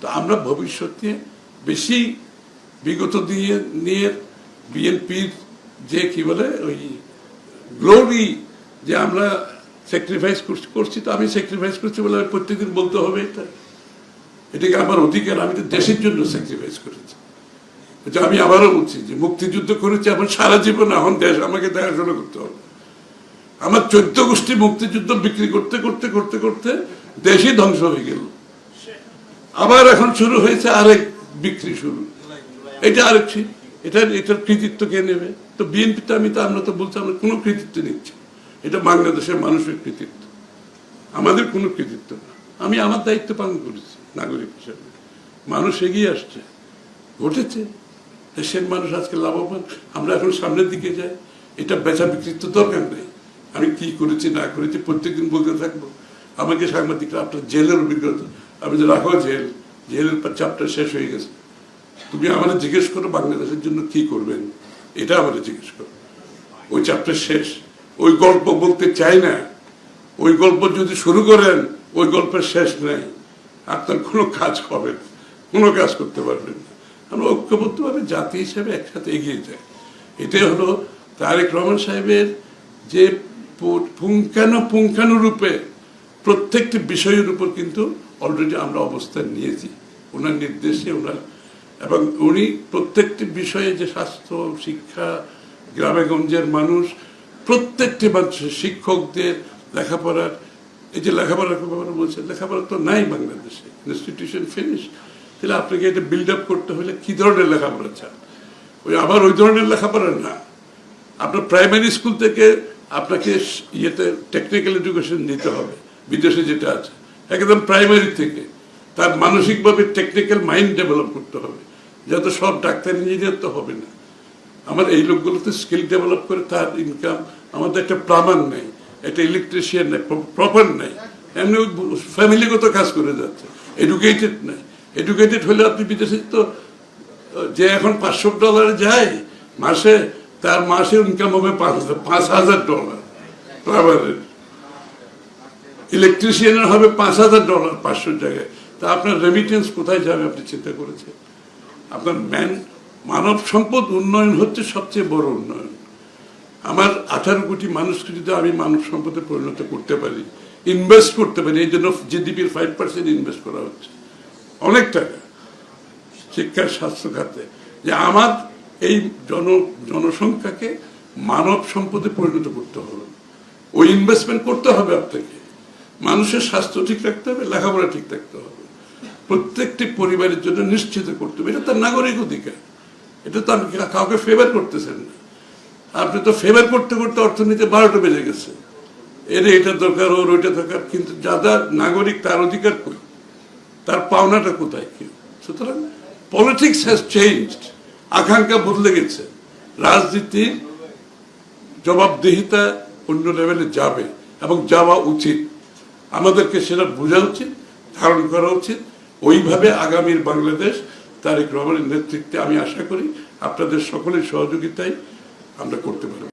তো আমরা ভবিষ্যতে বেশি বিগত দিয়ে নিয়ে বিএনপির যে কি বলে ওই গ্লোরি যে আমরা স্যাক্রিফাইস করছি তো আমি স্যাক্রিফাইস করছি বলে প্রত্যেকদিন বলতে হবে এটা। এটাকে আমার অধিকার, আমি তো দেশের জন্য স্যাক্রিফাইস করেছি। এটা আমি আবারও বলছি যে মুক্তিযুদ্ধ করেছি আমার সারা জীবন, এখন দেশ আমাকে দেখাশোনা করতে হবে। আমার চোদ্দ গোষ্ঠী মুক্তিযুদ্ধ বিক্রি করতে করতে করতে করতে দেশই ধ্বংস হয়ে গেল। আবার এখন শুরু হয়েছে আরেক বিক্রি শুরু। এটা আরেক। এটা, এটার কৃতিত্ব কে নেবে? তো বিএনপিতে আমি তো, আমরা তো বলছি, আমরা কোনো কৃতিত্ব নিচ্ছি এটা বাংলাদেশের মানুষের কৃতিত্ব। আমাদের কোনো কৃতিত্ব না। আমি আমার দায়িত্ব পালন করেছি, নাগরিক হিসেবে। মানুষ এগিয়ে আসছে, ঘটেছে। দেশের মানুষ আজকে লাভবান। আমরা এখন সামনের দিকে যাই। এটা বেচা বিক্রির তো দরকার নেই। আমি কি করেছি, না করেছি, প্রত্যেকদিন বলতে থাকব। আমাকে সাংবাদিকরা আপনার জেলের অভিজ্ঞতা আমি যে রাখো, জেল, জেলের চাপটা শেষ হয়ে গেছে। তুমি আমাদের জিজ্ঞেস করো, বাংলাদেশের জন্য কি করবেন? এটা আমাদের জিজ্ঞেস করো। ওই চ্যাপ্টার শেষ। ওই গল্প বলতে চাই না। ওই গল্প যদি শুরু করেন, ওই গল্পের শেষ নাই। আপনার কোনো কাজ হবে কোনো কাজ করতে পারবেন না। আমরা ঐক্যবদ্ধভাবে জাতি হিসেবে একসাথে এগিয়ে যাই। এটাই হলো তারেক রহমান সাহেবের যে পু- পুঙ্খানু পুঙ্খানুরূপে প্রত্যেকটি বিষয়ের উপর কিন্তু অলরেডি আমরা অবস্থান নিয়েছি। ওনার নির্দেশে ওনার এবং উনি প্রত্যেকটি বিষয়ে যে স্বাস্থ্য, শিক্ষা, গ্রামে গঞ্জের মানুষ, প্রত্যেকটি মানুষের শিক্ষকদের লেখাপড়ার, এই যে লেখাপড়ার ব্যাপারে বলছে, লেখাপড়া তো নাই বাংলাদেশে ইনস্টিটিউশন ফিনিশ তাহলে আপনাকে এটা বিল্ড আপ করতে হলে কি ধরনের লেখাপড়া চান? ওই আবার ওই ধরনের লেখাপড়া না। আপনার প্রাইমারি স্কুল থেকে আপনাকে ইয়েতে টেকনিক্যাল এডুকেশন নিতে হবে। বিদেশে যেটা আছে, একদম প্রাইমারি থেকে। তার মানসিকভাবে টেকনিক্যাল মাইন্ড ডেভেলপ করতে হবে। যাতে সব ডাক্তার ইঞ্জিনিয়ার তো হবে না। আমার এই লোকগুলোতে স্কিল ডেভেলপ করে তার ইনকাম আমাদের একটা প্লামার নেই, একটা ইলেকট্রিশিয়ান নেই প্রপার নেই। এমনি ফ্যামিলিগত কাজ করে যাচ্ছে। এডুকেটেড নেই। এডুকেটেড হলে আপনি বিদেশে তো, যে এখন পাঁচশো ডলারে যায়, মাসে, তার মাসে ইনকাম হবে পাঁচ হাজার পাঁচ হাজার ডলার প্লামারের ইলেকট্রিশিয়ানের হবে পাঁচ হাজার ডলার পাঁচশো জায়গায়। তা আপনার রেমিটেন্স কোথায় যাবে আপনি চিন্তা করেছেন? আপনার ম্যান মানব সম্পদ উন্নয়ন হচ্ছে সবচেয়ে বড় উন্নয়ন। আমার আঠারো কোটি মানুষকে যদি আমি মানব সম্পদে পরিণত করতে পারি ইনভেস্ট করতে পারি, এই জন্য জিডিপির ফাইভ পার্সেন্ট ইনভেস্ট করা হচ্ছে। অনেক টাকা। শিক্ষার স্বাস্থ্য খাতে। যে আমার এই জন জনসংখ্যাকে মানব সম্পদে পরিণত করতে হবে। ওই ইনভেস্টমেন্ট করতে হবে আপনাকে। মানুষের স্বাস্থ্য ঠিক রাখতে হবে, লেখাপড়া ঠিক রাখতে হবে। প্রত্যেকটি পরিবারের জন্য নিশ্চিত করতে হবে। এটা তার নাগরিক অধিকার। এটা তো কাউকে ফেভার করতেছেন না। আপনি তো ফেভার করতে করতে অর্থনীতি বারোটা বেজে গেছে। এর এটা দরকার, ওর ওইটা দরকার, কিন্তু যা যা নাগরিক তার অধিকার কই? তার পাওনাটা কোথায় কি সুতরাং পলিটিক্স হ্যাজ চেঞ্জড আকাঙ্ক্ষা বদলে গেছে। রাজনীতির জবাবদিহিতা অন্য লেভেলে যাবে এবং যাওয়া উচিত। আমাদেরকে সেটা বোঝা উচিত, ধারণ করা উচিত। ওইভাবে আগামীর বাংলাদেশ তারেক রহমানের নেতৃত্বে আমি আশা করি আপনাদের সকলের সহযোগিতায় আমরা করতে পারব।